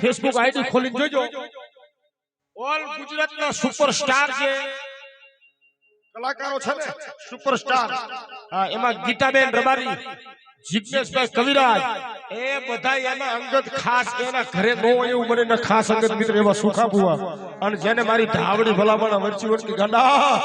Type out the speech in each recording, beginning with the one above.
Facebook ID ખોલીને જોજો. All ગુજરાતના સુપરસ્ટાર જે કલાકારો છે ને સુપરસ્ટાર હા, એમાં ગીતાબેન રબારી જિજ્ઞેશભાઈ કવિરાજ, એ બધા એના અંગત ખાસ, એના ઘરે નો એવું મને ખાસ અંગત મિત્ર એવા સુખા બુઆ અને જેને મારી ધાવડી ભલામણ વરચી વરચી ગાંડા.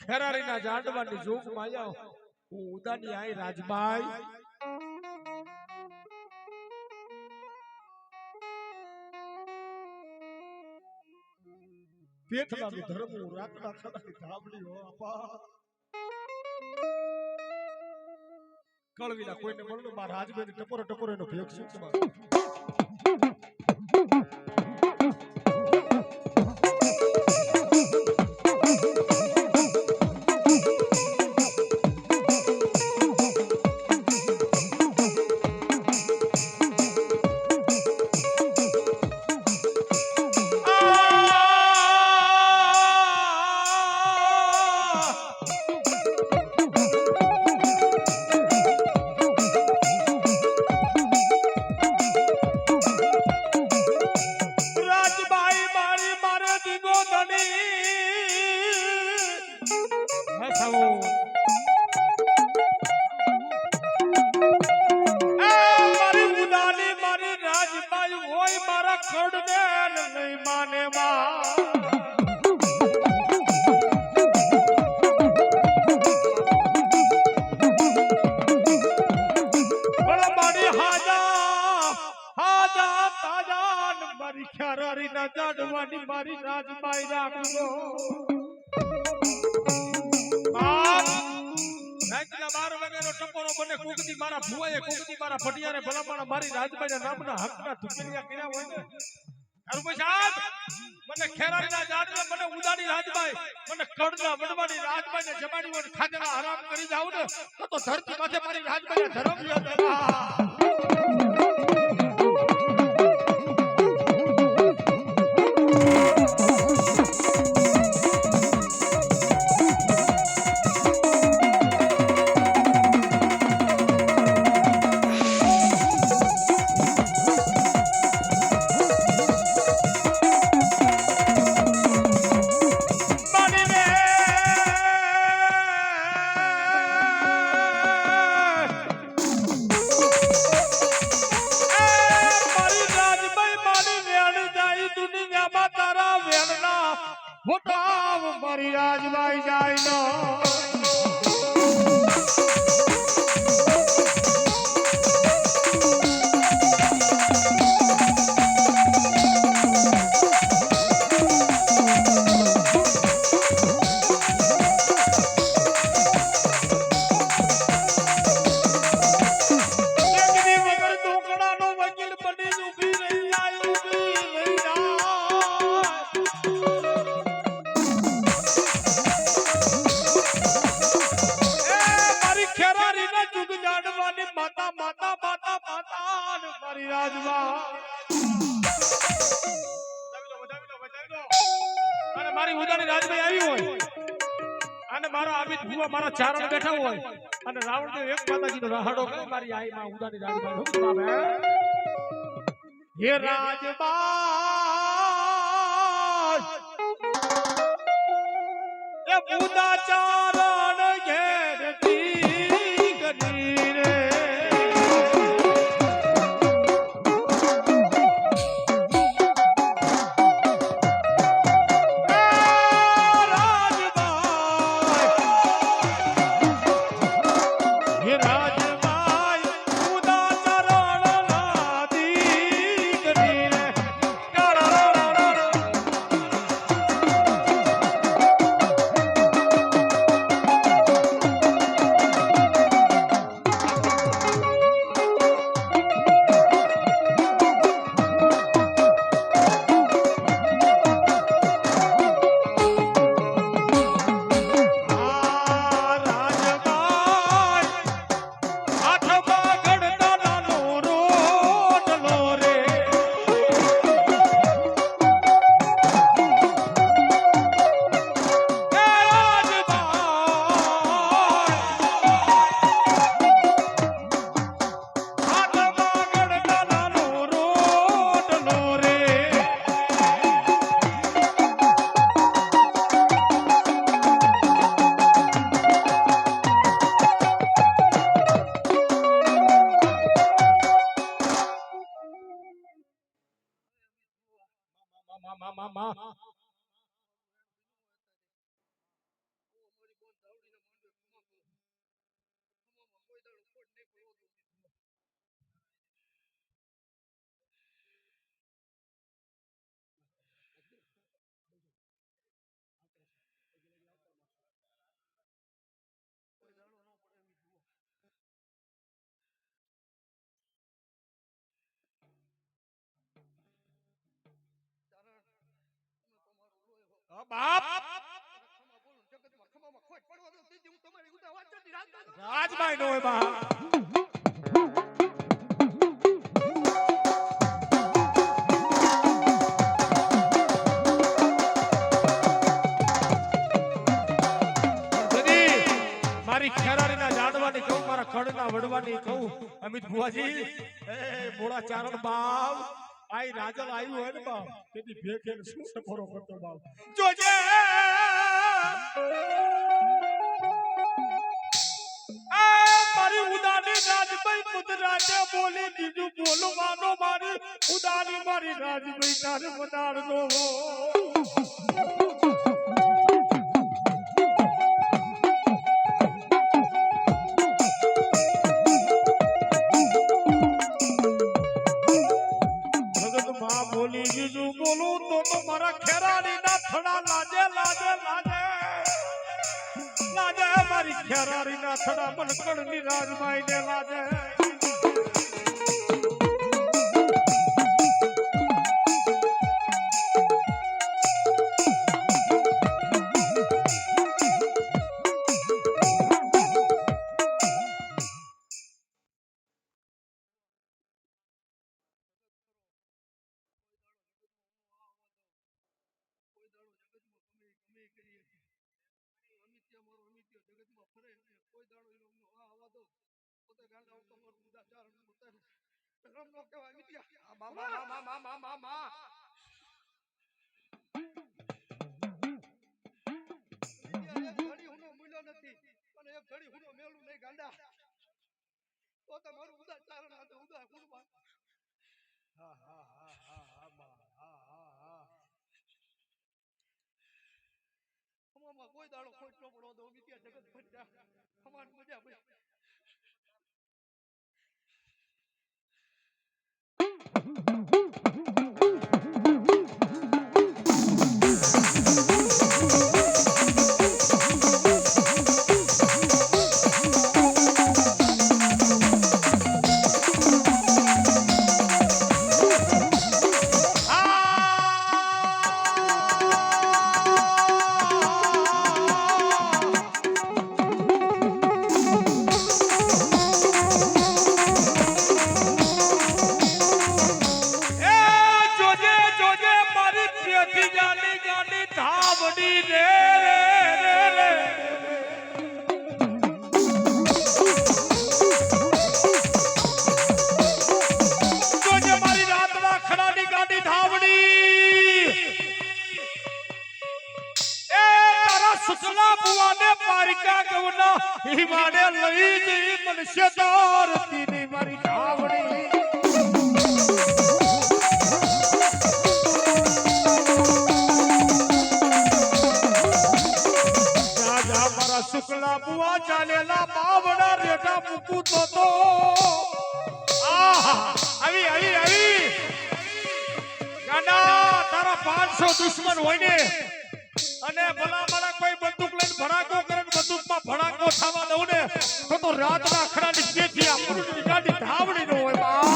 ખેરારીના જાડવાની જોગમાં આવ્યો હું ઉદાની આઈ રાજભાઈ પેથના બી ધર્મો રાતના ખડાની ધાબડી હો આપા. કળવીના કોઈને મળનું મારા રાજભાઈ ટપોરો ટપોરો એનો ભેગ શું હે રાજબાઈના નામના હકના ધુકેલિયા કર્યા હોય ને મને ખેરારીના જાડને મને ઉદાની રાજબાઈ મને કડના વડવાની રાજબાઈ ને જમાડી વડ ખાધેલા હરામ કરી જાવ ને, તો ધરતી માથે મારી રાજબાઈ ધરમ મારા ચારણ બેઠા હોય. અને રાવણ એક માતાજીનો રહાડો કરે મારી આઈ માં ઉદાની રાજભાઈ હુકમ આવે હે રાજબાઈ એ બુદા ચારણ ઘેરથી અ બાપ રાજભાઈ નો હોય બા મારી ખેરાડીના જાડવાની કહું, મારા ખડના વડવાની કહું. અમિત ભુવાજી, એ મોડા ચારણ બાવ. આઈ રાજલ આવ્યું હોય ને બાવ? તેથી ભેખે શું સફરો કરતો બાવ? જોજે! મારી ઉદાની રાજભાઈ બોલી દીધું બોલવાનો મારી. ઉદાની મારી રાજભાઈ તારે બનાડનો બીજું બોલું તો તો મારા ખેરાડી ના થડા લાજે લાજે લાજે. લાજે મારી ખેરાડી ના થડા મનકડની રાજમાઈ ને લાજે. કોઈ દાડો ખોટ ન દો વિદ્યા જગત ભજ્યા અમાર મજા ભાઈ પેટી જાની જાની ધાવડી રે રે રે ગાડી સુસલા બુવાને પારિકા ગવના હિમાડે લઈ જઈ મનશે તારતી મૂકું તો. આવી આવી આવી. ગાંડા, તારા 500 દુશ્મન હોય ને અને ભલા મારા કોઈ બંદૂક લઈને ભડાકો કરે બંદૂકમાં ભડાકો થવા દઉં ને, તો તો રાતના અખડાની જે આ પુરુષની ગાડી ધાવડી નો હોય, બા.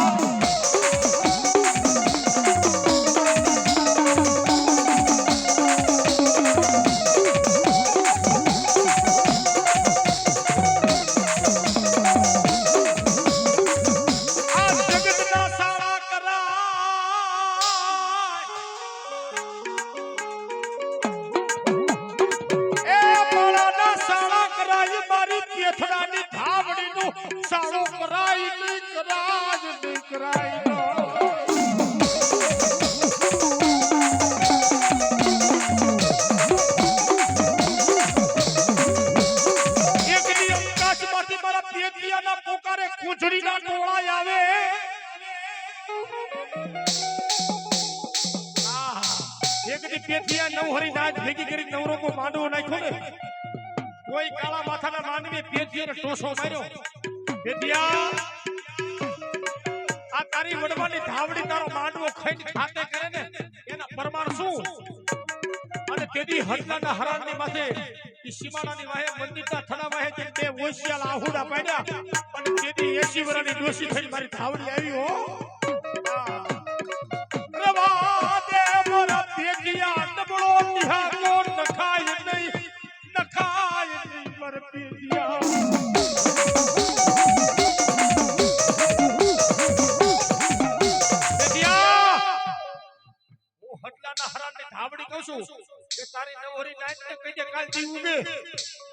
એકદી કોઈ કાળા માથાના માંડવે પેટિયાને ટોસો માર્યો. પેટિયા, આ તારી વડવાની ધાવડી તારો માંડવો ખાઈ ખાતે કરે શું? અને તેથી હટલાના હરાણની માથે સીમાડાની વાહે પંડિતા થના વાહે જે બે ઓશિયાલ આહુડા પાડ્યા. અને જેથી એસી વર્ષની ડોસી થઈ મારી થાવડી આવી હો. રવા દે નબળો નિહાળો નખાય નહીં, નખાય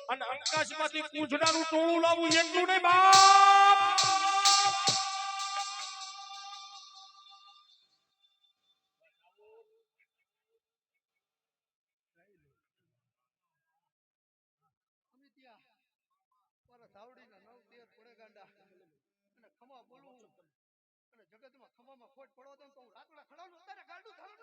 અને આકાશમાંથી પૂંછડાનું ટોળું લાવું એકલું નહીં બાપ! જગતમાં ખમામાં ખોટ પડો તો હું રાતોડા ખડાવું તારે ગાડું ધરું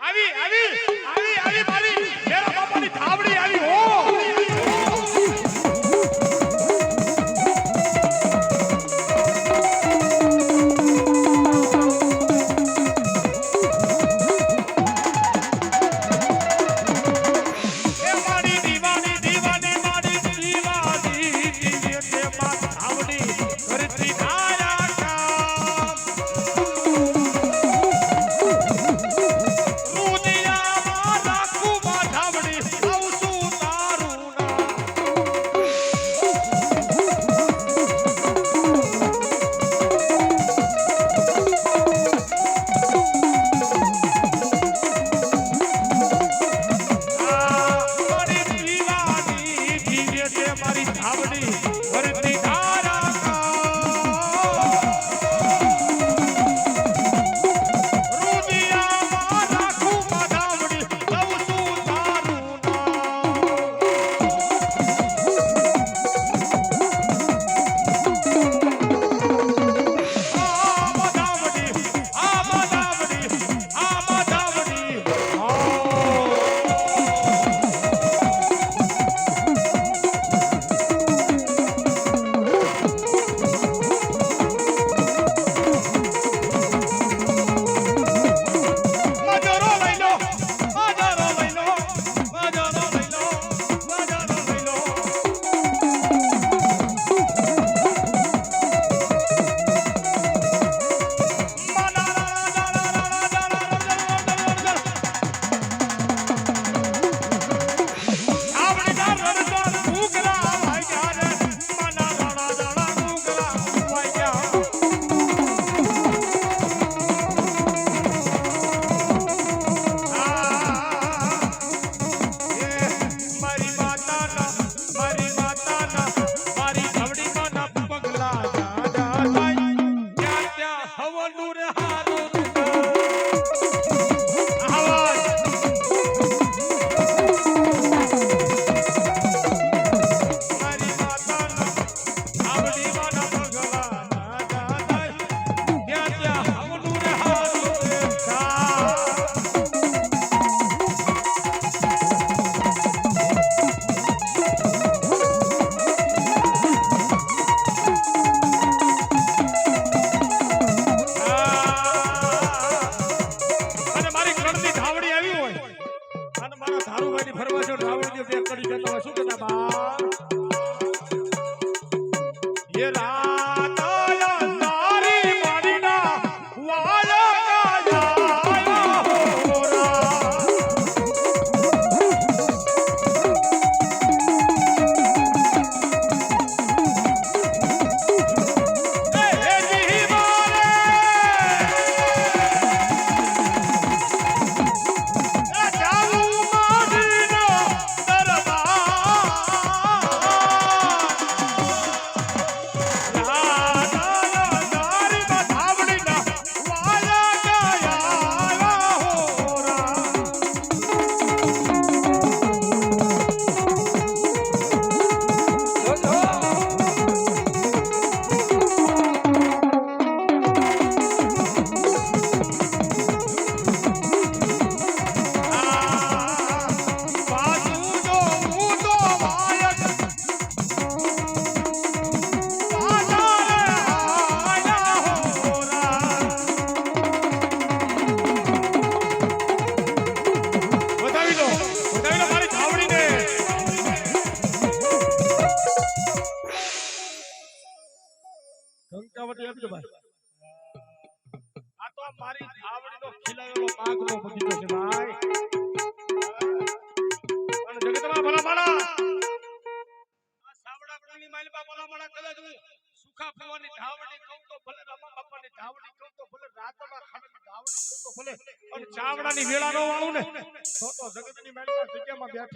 આવી આવી. આવી આવી મારી. મેરા બાપાની થાબડી આવી હો.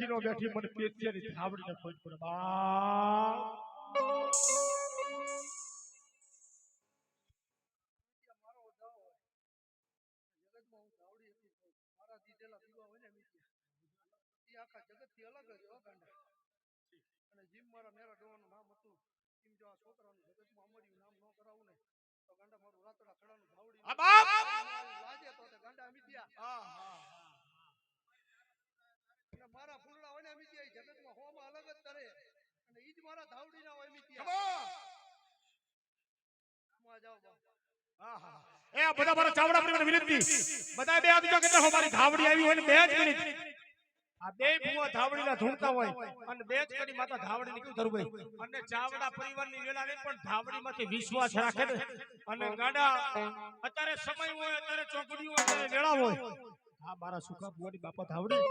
બેઠી બેઠી મને પેચે ની ખોજ પડે. બા. આખા અલગ જ અને જીમ મારા મેરા ડોવાનું નામ હતું એમ જો જગતમાં અમારું નામ ન કરાવું ને તો ગાંડા મારા ફૂલડા હોય ને મીઠિયા ઈ જગતમાં હોમાં અલગ જ કરે. અને ઈ જ મારા ધાવડીના હોય જાઓ એ બધા મારા ચાવડા પ્રેમીને વિનંતી. બધા બે ઊંચા કરી નાખો. મારી ધાવડી આવી હોય ને બે જ મિનિટ. આ બે ભૂવા ધાવડીના ધૂણતા હોય અને બે જ કરી માતા ધાવડી નીકળી ધરું ભાઈ અને ચાવડા પરિવારની વેલા ને પણ ધાવડીમાંથી વિશ્વાસ રાખે ને. અને ગાડા અત્યારે સમય હોય અત્યારે ચોકડી હોય અત્યારે વેળા હોય. આ મારા સુખા ભુવાની બાપા ધાવડી.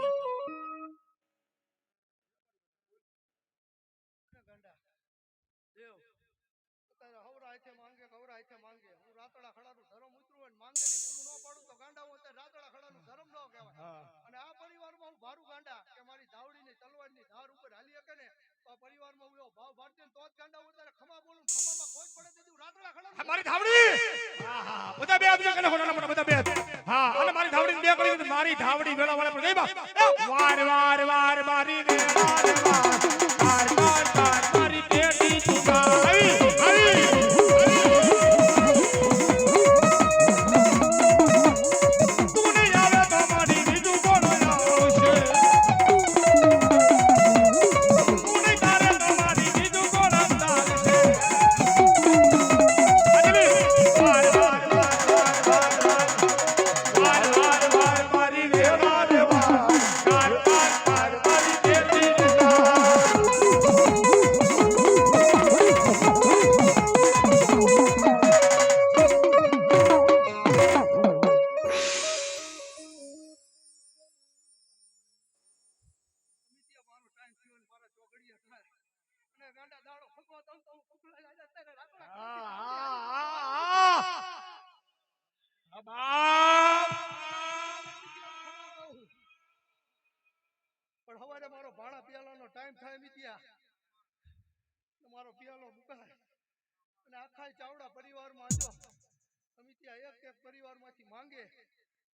અને આ પરિવારમાં હું ભારું ગાંડા કે મારી ધાવડીની તલવારની ધાર ઉપર હાલી શકે ને તો આ પરિવારમાં હું એવો ભાવ ભારતી તો જ ગાંડા હું અત્યારે ખમા બોલું ખમામાં ખોટ પડે તેથી રાતડા આ મારી ધાવડી! હા હા. બધા બે આપજો કને હોડા મોટા બધા બે હા અને મારી ધાવડી બે કરી મારી ધાવડી વેલા વાળા પર ગઈ બા. વાર વાર વાર મારી રે વાર વાર વાર વાર વાર મારી ચૂકા આવી આવી. ટાઈમ થાય મિત્યા તમારો મારો પિયાલો મુકાય. અને આખા ચાવડા પરિવારમાં જો. અમિત્યા એક એક પરિવારમાંથી માંગે.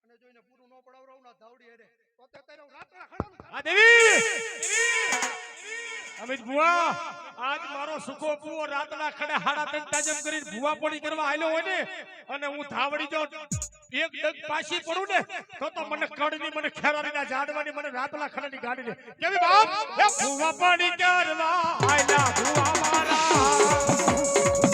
અને જોઈને પૂરું ન પડાવરાવું ના ધાવડી હેરે. તો તે તારે હું રાતના ખડાનું દેવી! અમિત ભુવા, આજ મારો સુખો પુઓ રાતના ખડે હાડા તન તાજમ કરીને ભુવા પોડી કરવા આયલો હોય ને, અને હું ધાવડી જો એક ડગ પાછી પડું ને, તો તો મને કડની, મને ખેરારીના જાડવાની મને રાતના ખડાની ગાડી ને કેવી બાપ? ભુવા પોડી કરવા આયલા ભુવા મારા.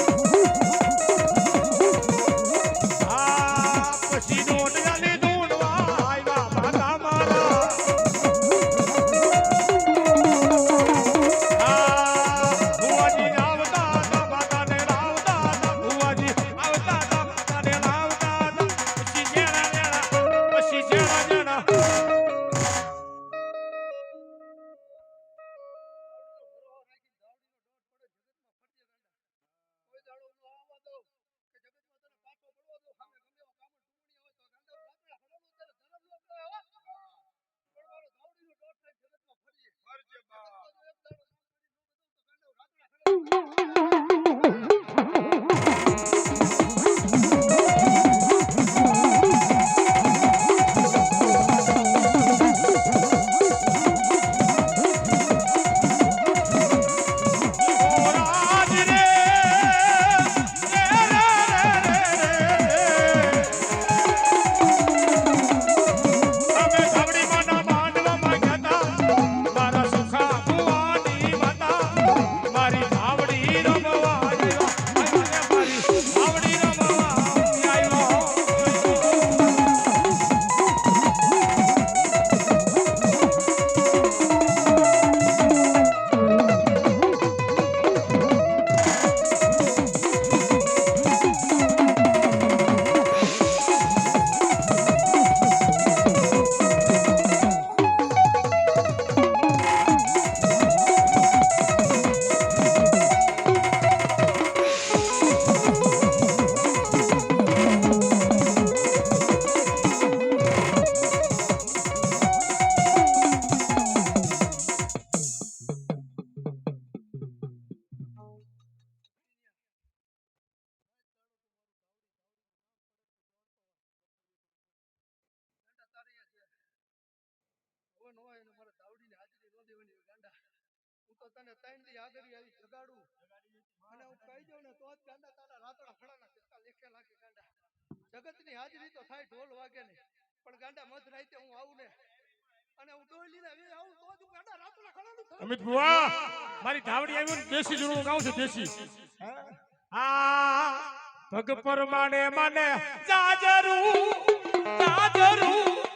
તને ત્રણ દી આગળ આવી જગાડું. અને હું કહી દઉં ને તો જ ગાંડા તારા રાતડા ખડાના કેટલા લેખે લાગે ગાંડા. જગતની હાજરી તો થાય ઢોલ વાગે ને પણ ગાંડા મધ રાતે હું આવું ને અને હું ડોલી ને આવું તો જ ગાંડા રાતડા ખડાનું અમિત બુઆ મારી ધાવડી આવ્યું ને દેશી જૂનું ગાઉં છું દેશી. આ ભગ પરમાણે મને જાજરું જાજરું જાજરું.